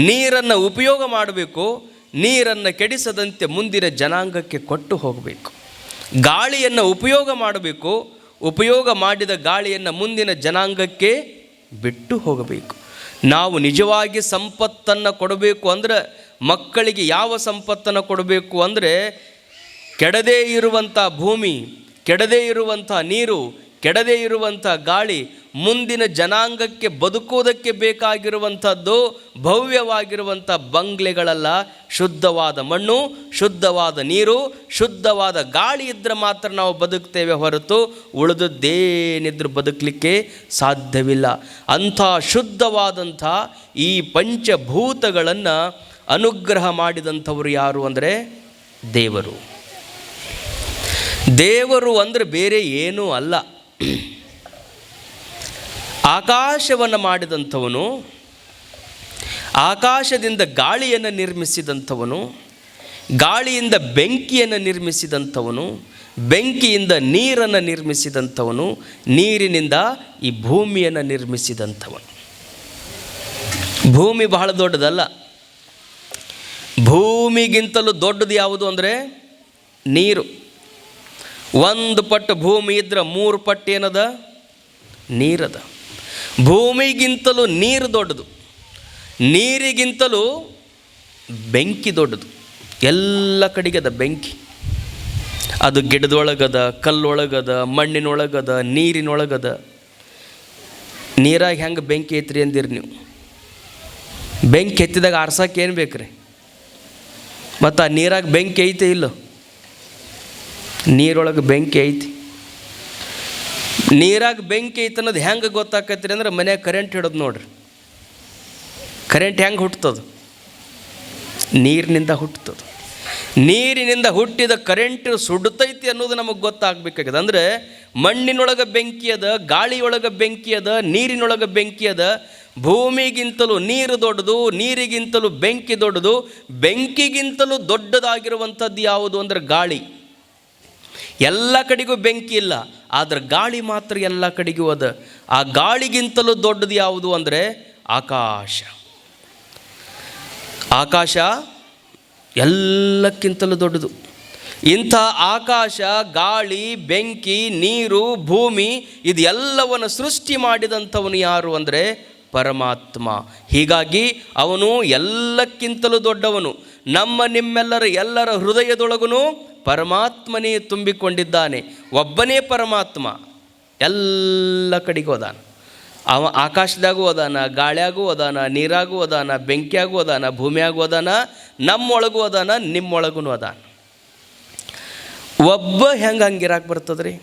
Speaker 1: ನೀರನ್ನು ಉಪಯೋಗ ಮಾಡಬೇಕು, ನೀರನ್ನು ಕೆಡಿಸದಂತೆ ಮುಂದಿನ ಜನಾಂಗಕ್ಕೆ ಕೊಟ್ಟು ಹೋಗಬೇಕು. ಗಾಳಿಯನ್ನು ಉಪಯೋಗ ಮಾಡಬೇಕು, ಉಪಯೋಗ ಮಾಡಿದ ಗಾಳಿಯನ್ನು ಮುಂದಿನ ಜನಾಂಗಕ್ಕೆ ಬಿಟ್ಟು ಹೋಗಬೇಕು. ನಾವು ನಿಜವಾಗಿ ಸಂಪತ್ತನ್ನು ಕೊಡಬೇಕು ಅಂದರೆ, ಮಕ್ಕಳಿಗೆ ಯಾವ ಸಂಪತ್ತನ್ನು ಕೊಡಬೇಕು ಅಂದರೆ, ಕೆಡದೇ ಇರುವಂಥ ಭೂಮಿ ಕೆಡದೇ ಇರುವಂಥ ನೀರು, ಕೆಡದೇ ಇರುವಂಥ ಗಾಳಿ ಮುಂದಿನ ಜನಾಂಗಕ್ಕೆ ಬದುಕುವುದಕ್ಕೆ ಬೇಕಾಗಿರುವಂಥದ್ದು ಭವ್ಯವಾಗಿರುವಂಥ ಬಂಗ್ಲೆಗಳಲ್ಲ. ಶುದ್ಧವಾದ ಮಣ್ಣು, ಶುದ್ಧವಾದ ನೀರು, ಶುದ್ಧವಾದ ಗಾಳಿ ಇದ್ದರೆ ಮಾತ್ರ ನಾವು ಬದುಕ್ತೇವೆ ಹೊರತು ಉಳಿದದ್ದೇನಿದ್ರೂ ಬದುಕಲಿಕ್ಕೆ ಸಾಧ್ಯವಿಲ್ಲ. ಅಂಥ ಶುದ್ಧವಾದಂಥ ಈ ಪಂಚಭೂತಗಳನ್ನು ಅನುಗ್ರಹ ಮಾಡಿದಂಥವರು ಯಾರು ಅಂದರೆ ದೇವರು. ದೇವರು ಅಂದರೆ ಬೇರೆ ಏನೂ ಅಲ್ಲ. ಆಕಾಶವನ್ನು ಮಾಡಿದಂಥವನು, ಆಕಾಶದಿಂದ ಗಾಳಿಯನ್ನು ನಿರ್ಮಿಸಿದಂಥವನು, ಗಾಳಿಯಿಂದ ಬೆಂಕಿಯನ್ನು ನಿರ್ಮಿಸಿದಂಥವನು, ಬೆಂಕಿಯಿಂದ ನೀರನ್ನು ನಿರ್ಮಿಸಿದಂಥವನು, ನೀರಿನಿಂದ ಈ ಭೂಮಿಯನ್ನು ನಿರ್ಮಿಸಿದಂಥವನು. ಭೂಮಿ ಬಹಳ ದೊಡ್ಡದಲ್ಲ. ಭೂಮಿಗಿಂತಲೂ ದೊಡ್ಡದು ಯಾವುದು ಅಂದರೆ ನೀರು. ಒಂದು ಪಟ್ಟು ಭೂಮಿ ಇದ್ರೆ ಮೂರು ಪಟ್ಟು ಏನದ? ನೀರದ. ಭೂಮಿಗಿಂತಲೂ ನೀರು ದೊಡ್ಡದು. ನೀರಿಗಿಂತಲೂ ಬೆಂಕಿ ದೊಡ್ಡದು. ಎಲ್ಲ ಕಡೆಗದ ಬೆಂಕಿ. ಅದು ಗಿಡದೊಳಗದ, ಕಲ್ಲೊಳಗದ, ಮಣ್ಣಿನೊಳಗದ, ನೀರಿನೊಳಗದ. ನೀರಾಗಿ ಹೆಂಗೆ ಬೆಂಕಿ ಐತ್ರಿ ಅಂದಿರಿ ನೀವು? ಬೆಂಕಿ ಎತ್ತಿದಾಗ ಆರ್ಸಕ್ಕೆ ಏನು ಬೇಕು ರೀ ಮತ್ತು ಆ ನೀರಾಗಿ ಬೆಂಕಿ ಐತೆ ಇಲ್ಲ? ನೀರೊಳಗೆ ಬೆಂಕಿ ಐತಿ. ನೀರಾಗ ಬೆಂಕಿ ಐತೆ ಅನ್ನೋದು ಹೆಂಗೆ ಗೊತ್ತಾಕತ್ತೀರಿ ಅಂದ್ರೆ ಮನ್ಯಾಗ ಕರೆಂಟ್ ಹಿಡೋದು ನೋಡ್ರಿ. ಕರೆಂಟ್ ಹೆಂಗೆ ಹುಟ್ಟುತ್ತದ ನೀರಿನಿಂದ ಹುಟ್ಟುತ್ತದ ನೀರಿನಿಂದ ಹುಟ್ಟಿದ ಕರೆಂಟ್ ಸುಡ್ತೈತಿ ಅನ್ನೋದು ನಮಗೆ ಗೊತ್ತಾಗಬೇಕಾಗಿದೆ ಅಂದರೆ ಮಣ್ಣಿನೊಳಗೆ ಬೆಂಕಿ ಅದ, ಗಾಳಿಯೊಳಗೆ ಬೆಂಕಿ ಅದ, ನೀರಿನೊಳಗೆ ಬೆಂಕಿ ಅದ. ಭೂಮಿಗಿಂತಲೂ ನೀರು ದೊಡ್ಡದು, ನೀರಿಗಿಂತಲೂ ಬೆಂಕಿ ದೊಡ್ಡದು. ಬೆಂಕಿಗಿಂತಲೂ ದೊಡ್ಡದಾಗಿರುವಂಥದ್ದು ಯಾವುದು ಅಂದರೆ ಗಾಳಿ. ಎಲ್ಲ ಕಡೆಗೂ ಬೆಂಕಿ ಇಲ್ಲ, ಆದರೆ ಗಾಳಿ ಮಾತ್ರ ಎಲ್ಲ ಕಡೆಗೂ ಅದ. ಆ ಗಾಳಿಗಿಂತಲೂ ದೊಡ್ಡದು ಯಾವುದು ಅಂದರೆ ಆಕಾಶ. ಆಕಾಶ ಎಲ್ಲಕ್ಕಿಂತಲೂ ದೊಡ್ಡದು. ಇಂಥ ಆಕಾಶ, ಗಾಳಿ, ಬೆಂಕಿ, ನೀರು, ಭೂಮಿ, ಇದೆಲ್ಲವನ್ನು ಸೃಷ್ಟಿ ಮಾಡಿದಂಥವನು ಯಾರು ಅಂದರೆ ಪರಮಾತ್ಮ. ಹೀಗಾಗಿ ಅವನು ಎಲ್ಲಕ್ಕಿಂತಲೂ ದೊಡ್ಡವನು. ನಮ್ಮ ನಿಮ್ಮೆಲ್ಲರ ಎಲ್ಲರ ಹೃದಯದೊಳಗೂ ಪರಮಾತ್ಮನೇ ತುಂಬಿಕೊಂಡಿದ್ದಾನೆ. ಒಬ್ಬನೇ ಪರಮಾತ್ಮ. ಎಲ್ಲ ಕಡೆಗೂ ಹೋದಾನ ಅವ ಆಕಾಶದಾಗೂ ಅದಾನ, ಗಾಳಿಯಾಗೂ ಅದಾನ, ನೀರಾಗೂ ಅದಾನ, ಬೆಂಕಿಯಾಗೂ ಅದಾನ, ಭೂಮಿಯಾಗೂ ಅದಾನ, ನಮ್ಮೊಳಗೂ ಅದಾನ ನಿಮ್ಮೊಳಗೂ ಅದಾನ. ಒಬ್ಬ ಹೆಂಗೆ ಹಂಗಿರಾಕೆ ಬರ್ತದ್ರಿ?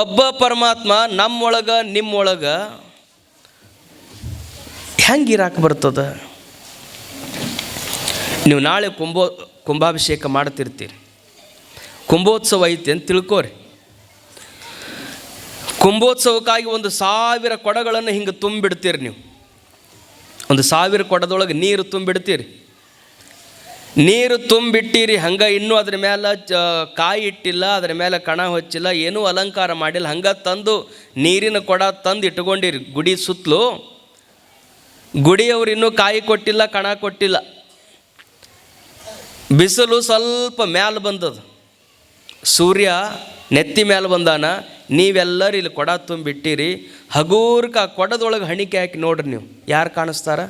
Speaker 1: ಒಬ್ಬ ಪರಮಾತ್ಮ ನಮ್ಮೊಳಗ, ನಿಮ್ಮೊಳಗ ಹೆಂಗೆ ಬರ್ತದ? ನೀವು ನಾಳೆ ಕುಂಭೋ ಕುಂಭಾಭಿಷೇಕ ಮಾಡ್ತಿರ್ತೀರಿ. ಕುಂಭೋತ್ಸವ ಐತಿ ಅಂತ ತಿಳ್ಕೋರಿ. ಕುಂಭೋತ್ಸವಕ್ಕಾಗಿ ಒಂದು ಸಾವಿರ ಕೊಡಗಳನ್ನು ಹಿಂಗೆ ತುಂಬಿಡ್ತೀರಿ ನೀವು. ಒಂದು ಸಾವಿರ ಕೊಡದೊಳಗೆ ನೀರು ತುಂಬಿಡ್ತೀರಿ. ನೀರು ತುಂಬಿಟ್ಟಿರಿ, ಹಂಗೆ ಇನ್ನೂ ಅದ್ರ ಮೇಲೆ ಚ ಕಾಯಿ ಇಟ್ಟಿಲ್ಲ, ಅದ್ರ ಮೇಲೆ ಕಣ ಹೊಚ್ಚಿಲ್ಲ, ಏನೂ ಅಲಂಕಾರ ಮಾಡಿಲ್ಲ, ಹಂಗೆ ತಂದು ನೀರಿನ ಕೊಡ ತಂದು ಇಟ್ಕೊಂಡಿರಿ. ಗುಡಿ ಸುತ್ತಲೂ ಗುಡಿಯವ್ರು ಇನ್ನೂ ಕಾಯಿ ಕೊಟ್ಟಿಲ್ಲ, ಕಣ ಕೊಟ್ಟಿಲ್ಲ. ಬಿಸಿಲು ಸ್ವಲ್ಪ ಮ್ಯಾಲ ಬಂದದ. ಸೂರ್ಯ ನೆತ್ತಿ ಮೇಲೆ ಬಂದಾನ, ನೀವೆಲ್ಲರೂ ಇಲ್ಲಿ ಕೊಡ ತುಂಬಿಟ್ಟಿರಿ. ಹಗೂರ್ಕ ಕೊಡದೊಳಗೆ ಹಣಿಕೆ ಹಾಕಿ ನೋಡ್ರಿ ನೀವು, ಯಾರು ಕಾಣಿಸ್ತಾರ?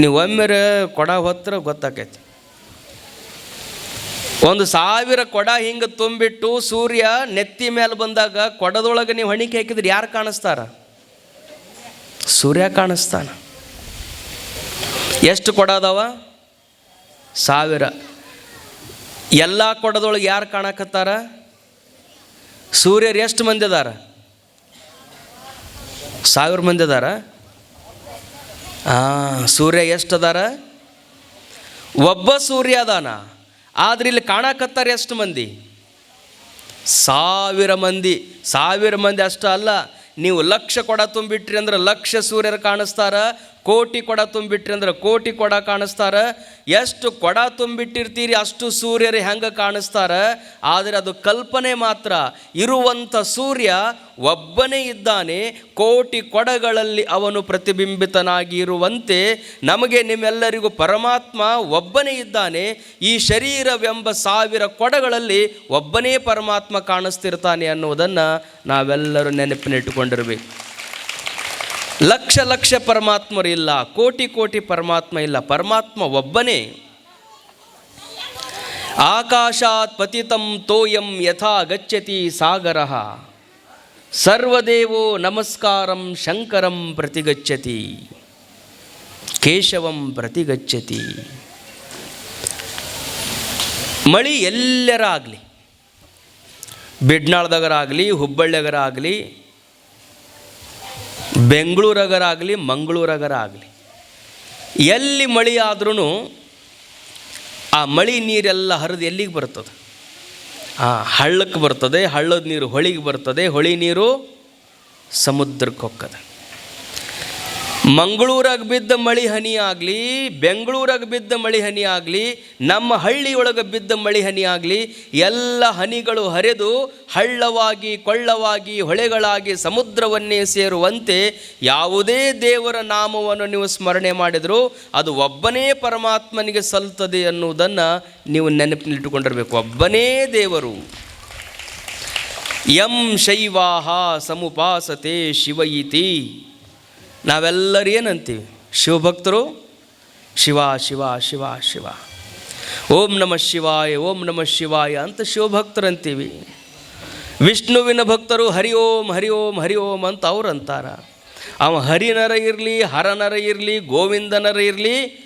Speaker 1: ನೀವು ಒಮ್ಮೆರೆ ಕೊಡ ಹೊತ್ತರ ಗೊತ್ತಾಕೈತಿ. ಒಂದು ಸಾವಿರ ಕೊಡ ಹಿಂಗೆ ತುಂಬಿಟ್ಟು ಸೂರ್ಯ ನೆತ್ತಿ ಮೇಲೆ ಬಂದಾಗ ಕೊಡದೊಳಗೆ ನೀವು ಹಣಿಕೆ ಹಾಕಿದ್ರೆ ಯಾರು ಕಾಣಿಸ್ತಾರ? ಸೂರ್ಯ ಕಾಣಿಸ್ತಾನ. ಎಷ್ಟು ಕೊಡ ಅದಾವ ಸಾವಿರ. ಎಲ್ಲ ಕೊಡದೊಳಗೆ ಯಾರು ಕಾಣಕತ್ತಾರ? ಸೂರ್ಯರು ಎಷ್ಟು ಮಂದಿ ಅದಾರ? ಸಾವಿರ ಮಂದಿ ಅದಾರ? ಸೂರ್ಯ ಎಷ್ಟು ಅದಾರ? ಒಬ್ಬ ಸೂರ್ಯ ಅದಾನ. ಆದ್ರೆ ಇಲ್ಲಿ ಕಾಣಕತ್ತಾರ ಎಷ್ಟು ಮಂದಿ? ಸಾವಿರ ಮಂದಿ. ಸಾವಿರ ಮಂದಿ ಅಷ್ಟ ಅಲ್ಲ, ನೀವು ಲಕ್ಷ ಕೊಡ ತುಂಬಿಟ್ರಿ ಅಂದ್ರೆ ಲಕ್ಷ ಸೂರ್ಯರು ಕಾಣಿಸ್ತಾರ. ಕೋಟಿ ಕೊಡ ತುಂಬಿಟ್ರಿ ಅಂದ್ರೆ ಕೋಟಿ ಕೊಡ ಕಾಣಿಸ್ತಾರ. ಎಷ್ಟು ಕೊಡ ತುಂಬಿಟ್ಟಿರ್ತೀರಿ ಅಷ್ಟು ಸೂರ್ಯರು ಹೆಂಗೆ ಕಾಣಿಸ್ತಾರ. ಆದರೆ ಅದು ಕಲ್ಪನೆ ಮಾತ್ರ. ಇರುವಂಥ ಸೂರ್ಯ ಒಬ್ಬನೇ ಇದ್ದಾನೆ, ಕೋಟಿ ಕೊಡಗಳಲ್ಲಿ ಅವನು ಪ್ರತಿಬಿಂಬಿತನಾಗಿ ಇರುವಂತೆ ನಮಗೆ ನಿಮ್ಮೆಲ್ಲರಿಗೂ ಪರಮಾತ್ಮ ಒಬ್ಬನೇ ಇದ್ದಾನೆ. ಈ ಶರೀರವೆಂಬ ಸಾವಿರ ಕೊಡಗಳಲ್ಲಿ ಒಬ್ಬನೇ ಪರಮಾತ್ಮ ಕಾಣಿಸ್ತಿರ್ತಾನೆ ಅನ್ನುವುದನ್ನು ನಾವೆಲ್ಲರೂ ನೆನಪಿನಿಟ್ಟುಕೊಂಡಿರಬೇಕು. ಲಕ್ಷ ಲಕ್ಷ ಪರಮಾತ್ಮರು ಇಲ್ಲ, ಕೋಟಿ ಕೋಟಿ ಪರಮಾತ್ಮ ಇಲ್ಲ, ಪರಮಾತ್ಮ ಒಬ್ಬನೇ. ಆಕಾಶಾತ್ ಪತಿತಂ ತೋಯಂ ಯಥಾ ಗಚ್ಚತಿ ಸಾಗರ. ಸರ್ವದೇವೋ ನಮಸ್ಕಾರಂ ಶಂಕರಂ ಪ್ರತಿಗಚ್ಚತಿ. ಕೇಶವಂ ಪ್ರತಿಗಚ್ಚತಿ. ಮಳಿ ಎಲ್ಲರಾಗಲಿ, ಬಿಡ್ನಾಳ್ದಾಗರಾಗಲಿ ಹುಬ್ಬಳ್ಳಿಗರಾಗಲಿ ಬೆಂಗಳೂರಾಗರಾಗಲಿ, ಮಂಗಳೂರಾಗರಾಗಲಿ. ಎಲ್ಲಿ ಮಳೆ ಆದ್ರೂ ಆ ಮಳೆ ನೀರೆಲ್ಲ ಹರಿದು ಎಲ್ಲಿಗೆ ಬರ್ತದೆ? ಆ ಹಳ್ಳಕ್ಕೆ ಬರ್ತದೆ, ಹಳ್ಳದ ನೀರು ಹೊಳಿಗೆ ಬರ್ತದೆ, ಹೊಳಿ ನೀರು ಸಮುದ್ರಕ್ಕೆ ಹೋಗ್ತದೆ ಮಂಗಳೂರಾಗ ಬಿದ್ದ ಮಳಿ ಹನಿ ಆಗಲಿ, ಬೆಂಗಳೂರಾಗ ಬಿದ್ದ ಮಳಿ ಹನಿ ಆಗಲಿ, ನಮ್ಮ ಹಳ್ಳಿಯೊಳಗೆ ಬಿದ್ದ ಮಳಿ ಹನಿ ಆಗಲಿ, ಎಲ್ಲ ಹನಿಗಳು ಹರಿದು ಹಳ್ಳವಾಗಿ, ಕೊಳ್ಳವಾಗಿ, ಹೊಳೆಗಳಾಗಿ, ಸಮುದ್ರವನ್ನೇ ಸೇರುವಂತೆ ಯಾವುದೇ ದೇವರ ನಾಮವನ್ನು ನೀವು ಸ್ಮರಣೆ ಮಾಡಿದರೂ ಅದು ಒಬ್ಬನೇ ಪರಮಾತ್ಮನಿಗೆ ಸಲ್ತದೆ ಅನ್ನುವುದನ್ನು ನೀವು ನೆನಪಿನಲ್ಲಿಟ್ಟುಕೊಂಡಿರಬೇಕು. ಒಬ್ಬನೇ ದೇವರು. ಯಂ ಶೈವಾಹ ಸಮುಪಾಸತೆ ಶಿವಯಿತಿ. ನಾವೆಲ್ಲರೂ ಏನಂತೀವಿ? ಶಿವಭಕ್ತರು ಶಿವ ಶಿವ ಶಿವ ಶಿವ. ಓಂ ನಮಃ ಶಿವಾಯ, ಓಂ ನಮಃ ಶಿವಾಯ ಅಂತ ಶಿವಭಕ್ತರಂತೀವಿ. ವಿಷ್ಣುವಿನ ಭಕ್ತರು ಹರಿ ಓಂ ಹರಿ ಓಂ ಹರಿ ಓಂ ಅಂತ ಅವ್ರು ಅಂತಾರ. ಅವ ಹರಿನರ ಇರಲಿ, ಹರನರ ಇರಲಿ, ಗೋವಿಂದನರ ಇರಲಿ,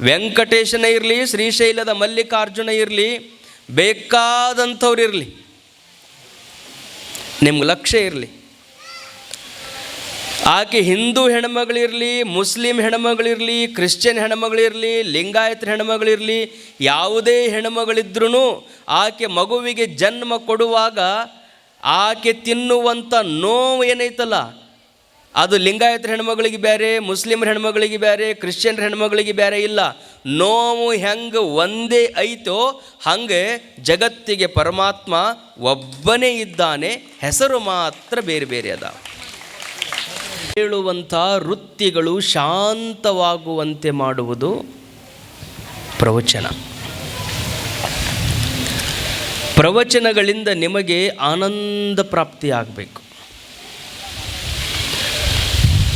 Speaker 1: ವೆಂಕಟೇಶನ ಇರಲಿ, ಶ್ರೀಶೈಲದ ಮಲ್ಲಿಕಾರ್ಜುನ ಇರಲಿ, ಬೇಕಾದಂಥವ್ರು ಇರಲಿ. ನಿಮ್ಗೆ ಲಕ್ಷ್ಯ ಇರಲಿ. ಆಕೆ ಹಿಂದೂ ಹೆಣ್ಮಗಳಿರಲಿ, ಮುಸ್ಲಿಂ ಹೆಣ್ಮಗಳಿರಲಿ, ಕ್ರಿಶ್ಚಿಯನ್ ಹೆಣ್ಮಗಳಿರಲಿ, ಲಿಂಗಾಯತ ಹೆಣ್ಮಗಳಿರಲಿ, ಯಾವುದೇ ಹೆಣ್ಮಗಳಿದ್ರೂ ಆಕೆ ಮಗುವಿಗೆ ಜನ್ಮ ಕೊಡುವಾಗ ಆಕೆ ತಿನ್ನುವಂಥ ನೋವು ಏನೈತಲ್ಲ? ಅದು ಲಿಂಗಾಯತ ಹೆಣ್ಮಗಳಿಗೆ ಬೇರೆ ಮುಸ್ಲಿಮ್ರ ಹೆಣ್ಮಗಳಿಗೆ ಬೇರೆ ಕ್ರಿಶ್ಚಿಯನ್ ಹೆಣ್ಮಗಳಿಗೆ ಬೇರೆ ಇಲ್ಲ. ನೋವು ಹೆಂಗೆ ಒಂದೇ ಐತೋ ಹಂಗೆ ಜಗತ್ತಿಗೆ ಪರಮಾತ್ಮ ಒಬ್ಬನೇ ಇದ್ದಾನೆ, ಹೆಸರು ಮಾತ್ರ ಬೇರೆ ಬೇರೆ ಅದ. ಹೇಳುವಂಥ ವೃತ್ತಿಗಳು ಶಾಂತವಾಗುವಂತೆ ಮಾಡುವುದು ಪ್ರವಚನ. ಪ್ರವಚನಗಳಿಂದ ನಿಮಗೆ ಆನಂದ ಪ್ರಾಪ್ತಿಯಾಗಬೇಕು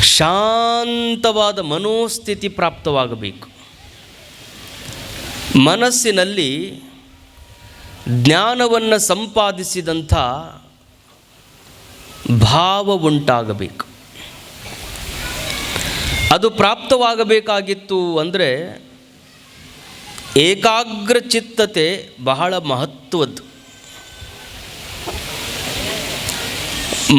Speaker 1: ಶಾಂತವಾದ ಮನೋಸ್ಥಿತಿ ಪ್ರಾಪ್ತವಾಗಬೇಕು. ಮನಸ್ಸಿನಲ್ಲಿ ಜ್ಞಾನವನ್ನು ಸಂಪಾದಿಸಿದಂಥ ಭಾವ ಉಂಟಾಗಬೇಕು. ಅದು ಪ್ರಾಪ್ತವಾಗಬೇಕಾಗಿತ್ತು ಅಂದರೆ ಏಕಾಗ್ರ ಚಿತ್ತತೆ ಬಹಳ ಮಹತ್ವದ್ದು.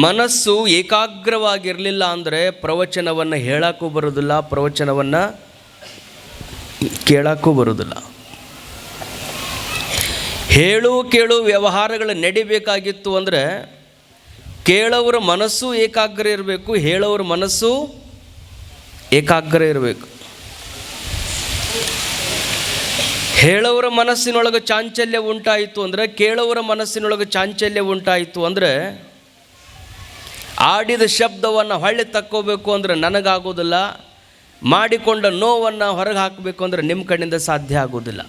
Speaker 1: ಮನಸ್ಸು ಏಕಾಗ್ರವಾಗಿರಲಿಲ್ಲ ಅಂದರೆ ಪ್ರವಚನವನ್ನು ಹೇಳೋಕ್ಕೂ ಬರೋದಿಲ್ಲ, ಪ್ರವಚನವನ್ನು ಕೇಳೋಕ್ಕೂ ಬರೋದಿಲ್ಲ. ಹೇಳು, ಕೇಳು ವ್ಯವಹಾರಗಳು ನಡಿಬೇಕಾಗಿತ್ತು ಅಂದರೆ ಕೇಳೋರ ಮನಸ್ಸು ಏಕಾಗ್ರ ಇರಬೇಕು ಹೇಳೋರ ಮನಸ್ಸು ಏಕಾಗ್ರ ಇರಬೇಕು. ಹೇಳೋರ ಮನಸ್ಸಿನೊಳಗೆ ಚಾಂಚಲ್ಯ ಉಂಟಾಯಿತು ಅಂದರೆ, ಕೇಳೋರ ಮನಸ್ಸಿನೊಳಗೆ ಚಾಂಚಲ್ಯ ಉಂಟಾಯಿತು ಅಂದರೆ, ಆಡಿದ ಶಬ್ದವನ್ನು ಹೊಳ್ಳಿ ತಕ್ಕೋಬೇಕು ಅಂದರೆ ನನಗಾಗೋದಿಲ್ಲ, ಮಾಡಿಕೊಂಡ ನೋವನ್ನು ಹೊರಗೆ ಹಾಕಬೇಕು ಅಂದರೆ ನಿಮ್ಮ ಕಡೆಯಿಂದ ಸಾಧ್ಯ ಆಗೋದಿಲ್ಲ.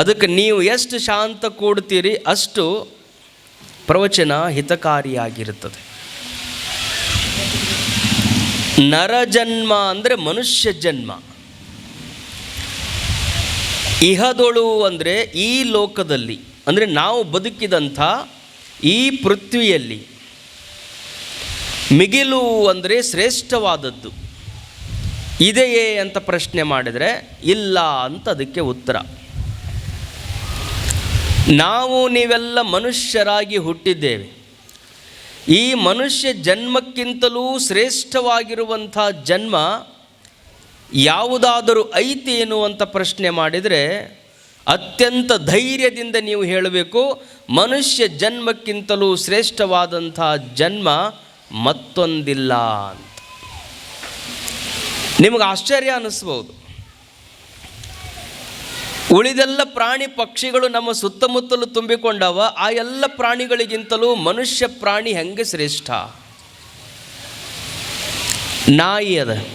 Speaker 1: ಅದಕ್ಕೆ ನೀವು ಎಷ್ಟು ಶಾಂತ ಕೂಡ್ತೀರಿ ಅಷ್ಟು ಪ್ರವಚನ ಹಿತಕಾರಿಯಾಗಿರುತ್ತದೆ. ನರಜನ್ಮ ಅಂದರೆ ಮನುಷ್ಯ ಜನ್ಮ. ಇಹದೊಳು ಅಂದರೆ ಈ ಲೋಕದಲ್ಲಿ, ಅಂದರೆ ನಾವು ಬದುಕಿದಂಥ ಈ ಪೃಥ್ವಿಯಲ್ಲಿ ಮಿಗಿಲು ಅಂದರೆ ಶ್ರೇಷ್ಠವಾದದ್ದು. ಇದೆಯೇ ಅಂತ ಪ್ರಶ್ನೆ ಮಾಡಿದರೆ ಇಲ್ಲ ಅಂತ ಅದಕ್ಕೆ ಉತ್ತರ. ನಾವು ನೀವೆಲ್ಲ ಮನುಷ್ಯರಾಗಿ ಹುಟ್ಟಿದ್ದೇವೆ. ಈ ಮನುಷ್ಯ ಜನ್ಮಕ್ಕಿಂತಲೂ ಶ್ರೇಷ್ಠವಾಗಿರುವಂಥ ಜನ್ಮ ಯಾವುದಾದರೂ ಐತಿ ಅಂತ ಪ್ರಶ್ನೆ ಮಾಡಿದರೆ ಅತ್ಯಂತ ಧೈರ್ಯದಿಂದ ನೀವು ಹೇಳಬೇಕು, ಮನುಷ್ಯ ಜನ್ಮಕ್ಕಿಂತಲೂ ಶ್ರೇಷ್ಠವಾದಂಥ ಜನ್ಮ ಮತ್ತೊಂದಿಲ್ಲ ಅಂತ. ನಿಮಗೆ ಆಶ್ಚರ್ಯ ಅನ್ನಿಸ್ಬೋದು ಉಳಿದೆಲ್ಲ ಪ್ರಾಣಿ ಪಕ್ಷಿಗಳು ನಮ್ಮ ಸುತ್ತಮುತ್ತಲು ತುಂಬಿಕೊಂಡವ, ಆ ಎಲ್ಲ ಪ್ರಾಣಿಗಳಿಗಿಂತಲೂ ಮನುಷ್ಯ ಪ್ರಾಣಿ ಹೆಂಗೆ ಶ್ರೇಷ್ಠ? ನಾಯಿ ಅದ.